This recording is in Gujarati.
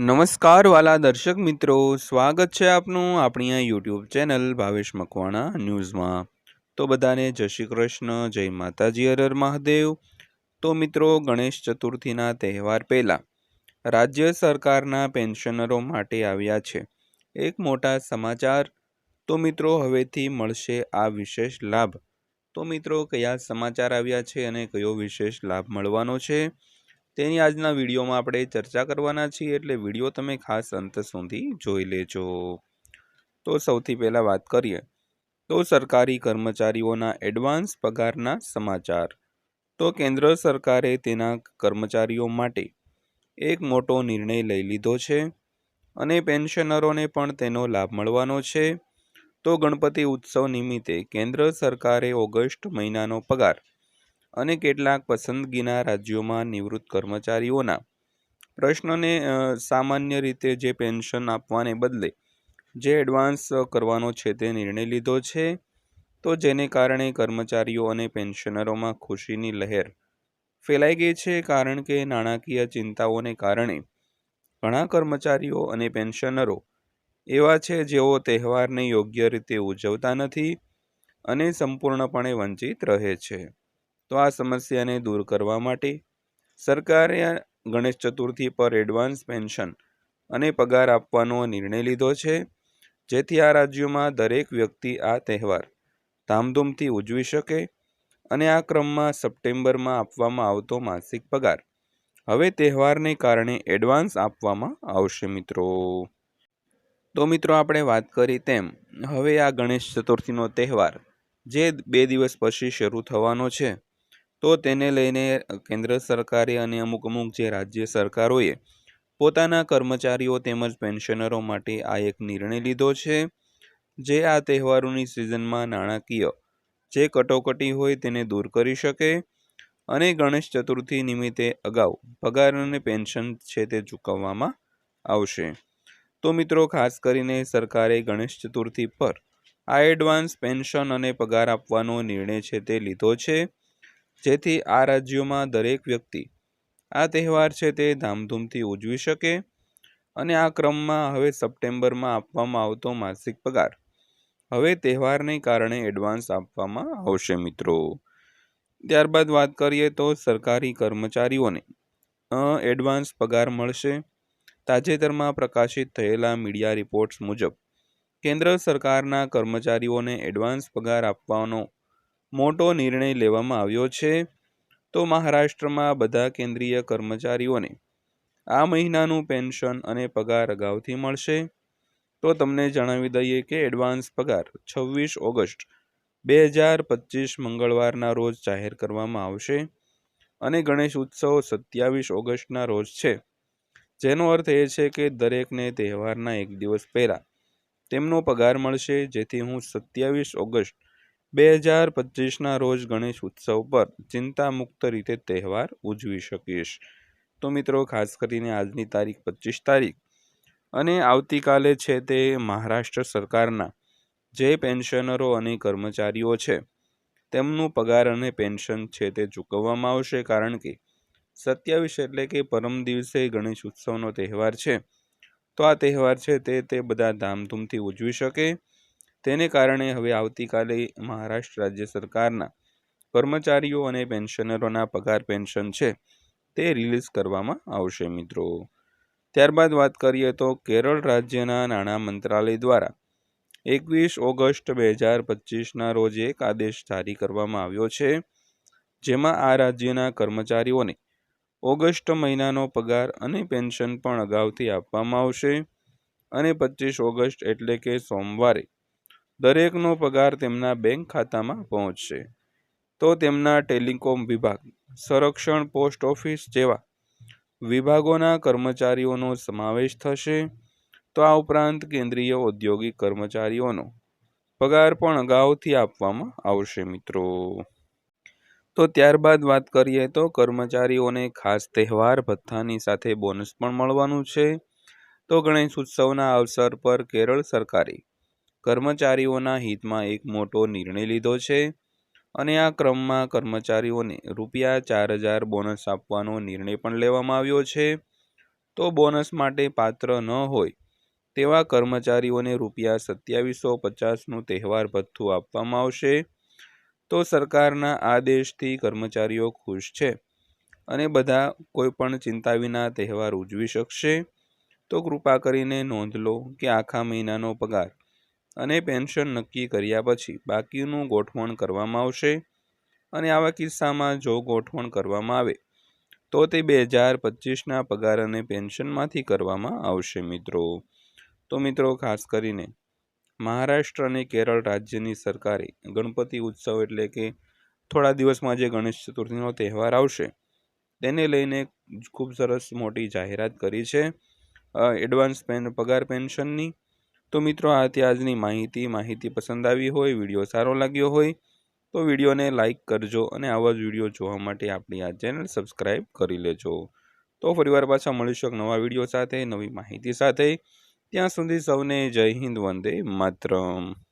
નમસ્કાર વાલા દર્શક મિત્રો, સ્વાગત છે આપનું આપણી આ યુટ્યુબ ચેનલ ભાવેશ મકવાણા ન્યૂઝમાં. તો બધાને જય શ્રી કૃષ્ણ, જય માતાજી હરર મહાદેવ. તો મિત્રો, ગણેશ ચતુર્થીના તહેવાર પહેલાં, રાજ્ય સરકારના પેન્શનરો માટે આવ્યા છે એક મોટા સમાચાર. તો મિત્રો, હવેથી મળશે આ વિશેષ લાભ. તો મિત્રો, કયા સમાચાર આવ્યા છે અને કયો વિશેષ લાભ મળવાનો છે? તેની આજના વિડીયોમાં આપણે ચર્ચા કરવાના છીએ, એટલે વીડિયો તમે ખાસ અંત સુધી જોઈ લેજો. તો સૌથી પહેલાં વાત કરીએ, તો સરકારી કર્મચારીઓના એડવાન્સ પગારના સમાચાર. તો કેન્દ્ર સરકારે તેના કર્મચારીઓ માટે એક મોટો નિર્ણય લઈ લીધો છે અને પેન્શનરોને પણ તેનો લાભ મળવાનો છે. તો ગણપતિ ઉત્સવ નિમિત્તે કેન્દ્ર સરકારે ઓગસ્ટ મહિનાનો પગાર અને કેટલાક પસંદગીના રાજ્યોમાં નિવૃત્ત કર્મચારીઓના પ્રશ્નને સામાન્ય રીતે જે પેન્શન આપવાને બદલે જે એડવાન્સ કરવાનો છે તે નિર્ણય લીધો છે, તો જેને કારણે કર્મચારીઓ અને પેન્શનરોમાં ખુશીની લહેર ફેલાઈ ગઈ છે. કારણ કે નાણાકીય ચિંતાઓને કારણે ઘણા કર્મચારીઓ અને પેન્શનરો એવા છે જેઓ તહેવારને યોગ્ય રીતે ઉજવતા નથી અને સંપૂર્ણપણે વંચિત રહે છે. તો આ સમસ્યાને દૂર કરવા માટે સરકારે ગણેશ ચતુર્થી પર એડવાન્સ પેન્શન અને પગાર આપવાનો નિર્ણય લીધો છે, જેથી આ રાજ્યોમાં દરેક વ્યક્તિ આ તહેવાર ધામધૂમથી ઉજવી શકે અને આ ક્રમમાં સપ્ટેમ્બરમાં આપવામાં આવતો માસિક પગાર. હવે તહેવારને કારણે એડવાન્સ આપવામાં આવશે મિત્રો. તો મિત્રો આપણે વાત કરી તેમ, હવે આ ગણેશ ચતુર્થીનો તહેવાર જે બે દિવસ પછી શરૂ થવાનો છે. તો તેને લઈને કેન્દ્ર સરકારે અને અમુક અમુક જે રાજ્ય સરકારોએ પોતાના કર્મચારીઓ તેમજ પેન્શનરો માટે આ એક નિર્ણય લીધો છે. જે આ તહેવારોની સિઝનમાં નાણાકીય જે કટોકટી હોય તેને દૂર કરી શકે અને ગણેશ ચતુર્થી નિમિત્તે અગાઉ પગાર અને પેન્શન છે તે ચૂકવવામાં આવશે. તો મિત્રો, ખાસ કરીને સરકારે ગણેશ ચતુર્થી પર આ એડવાન્સ પેન્શન અને પગાર આપવાનો નિર્ણય છે તે લીધો છે. જેથી આ રાજ્યોમાં દરેક વ્યક્તિ આ તહેવાર છે તે ધામધૂમથી ઉજવી શકે અને આ ક્રમમાં હવે સપ્ટેમ્બરમાં આપવામાં આવતો માસિક પગાર. હવે તહેવારને કારણે એડવાન્સ આપવામાં આવશે મિત્રો. ત્યારબાદ વાત કરીએ તો સરકારી કર્મચારીઓને. એડવાન્સ પગાર મળશે. તાજેતરમાં પ્રકાશિત થયેલા મીડિયા રિપોર્ટ્સ મુજબ, કેન્દ્ર સરકારના કર્મચારીઓને એડવાન્સ પગાર આપવાનો મોટો નિર્ણય લેવામાં આવ્યો છે, તો મહારાષ્ટ્રમાં બધા કેન્દ્રીય કર્મચારીઓને આ મહિનાનું પેન્શન અને પગાર અગાઉથી મળશે. તો તમને જણાવી દઈએ કે એડવાન્સ પગાર છવ્વીસ ઓગસ્ટ બે હજાર પચીસ મંગળવારના રોજ જાહેર કરવામાં આવશે અને ગણેશ ઉત્સવ સત્યાવીસ ઓગસ્ટના રોજ છે. જેનો અર્થ એ છે કે દરેકને તહેવારના એક દિવસ પહેલાં તેમનો પગાર મળશે, જેથી હું સત્યાવીસ ઓગસ્ટ બે હજાર પચીસના રોજ ગણેશ ઉત્સવ પર ચિંતામુક્ત રીતે તહેવાર ઉજવી શકીશ. તો મિત્રો, ખાસ કરીને આજની તારીખ પચીસ તારીખ અને આવતીકાલે છે તે મહારાષ્ટ્ર સરકારના જે પેન્શનરો અને કર્મચારીઓ છે, તેમનું પગાર અને પેન્શન છે તે ચૂકવવામાં આવશે. કારણ કે સત્યાવીસ એટલે કે પરમ દિવસે ગણેશ ઉત્સવનો તહેવાર છે. તો આ તહેવાર છે તે તે બધા ધામધૂમથી ઉજવી શકે. તેને કારણે હવે આવતીકાલે મહારાષ્ટ્ર રાજ્ય સરકારના કર્મચારીઓ અને પેન્શનરોના પગાર પેન્શન છે તે રિલીઝ કરવામાં આવશે મિત્રો. ત્યારબાદ વાત કરીએ તો કેરળ રાજ્યના નાણાં મંત્રાલય દ્વારા એકવીસ ઓગસ્ટ બે હજાર પચીસના રોજ એક આદેશ જારી કરવામાં આવ્યો છે, જેમાં આ રાજ્યના કર્મચારીઓને ઓગસ્ટ મહિનાનો પગાર અને પેન્શન પણ અગાઉથી આપવામાં આવશે અને પચીસ ઓગસ્ટ એટલે કે સોમવારે દરેકનો પગાર તેમના બેંક ખાતામાં પહોંચશે. તો તેમના ટેલિકોમ વિભાગ, સંરક્ષણ પોસ્ટ ઓફિસ જેવા વિભાગોના કર્મચારીઓનો સમાવેશ થશે. તો આ ઉપરાંત કેન્દ્રીય ઔદ્યોગિક કર્મચારીઓનો પગાર પણ અગાઉથી આપવામાં આવશે મિત્રો. તો ત્યારબાદ વાત કરીએ તો કર્મચારીઓને ખાસ તહેવાર ભથ્થાની સાથે બોનસ પણ મળવાનું છે. તો ગણેશ ઉત્સવના અવસર પર કેરળ સરકારે કર્મચારીઓના હિતમાં એક મોટો નિર્ણય લીધો છે અને આ ક્રમમાં કર્મચારીઓને રૂપિયા ચાર હજાર બોનસ આપવાનો નિર્ણય પણ લેવામાં આવ્યો છે. તો બોનસ માટે પાત્ર ન હોય તેવા કર્મચારીઓને રૂપિયા સત્યાવીસો પચાસનું તહેવાર ભથ્થું આપવામાં આવશે. તો સરકારના આદેશથી કર્મચારીઓ ખુશ છે અને બધા કોઈ પણ ચિંતા વિના તહેવાર ઉજવી શકશે. તો કૃપા કરીને નોંધ લો કે આખા મહિનાનો પગાર અને પેન્શન નક્કી કર્યા પછી બાકીનું ગોઠવણ કરવામાં આવશે. અને આવા કિસ્સામાં જો ગોઠવણ કરવામાં આવે, તો તે બે હજાર પચીસના પગાર અને પેન્શનમાંથી કરવામાં આવશે મિત્રો. તો મિત્રો, ખાસ કરીને મહારાષ્ટ્ર અને કેરળ રાજ્યની સરકારે ગણપતિ ઉત્સવ એટલે કે થોડા દિવસમાં જે ગણેશ ચતુર્થીનો તહેવાર આવશે, તેને લઈને ખૂબ સરસ મોટી જાહેરાત કરી છે. એડવાન્સ પેન પગાર પેન્શનની તો મિત્રો, આ હતી આજની માહિતી. માહિતી પસંદ આવી હોય, વીડિયો સારો લાગ્યો હોય, તો વિડીયોને લાઇક કરજો અને આવા જ વીડિયો જોવા માટે આપણી આ ચેનલ સબસ્ક્રાઈબ કરી લેજો. તો ફરીવાર પાછા મળીશું એક નવા વીડિયો સાથે, નવી માહિતી સાથે. ત્યાં સુધી સૌને જય હિન્દ, વંદે માતરમ.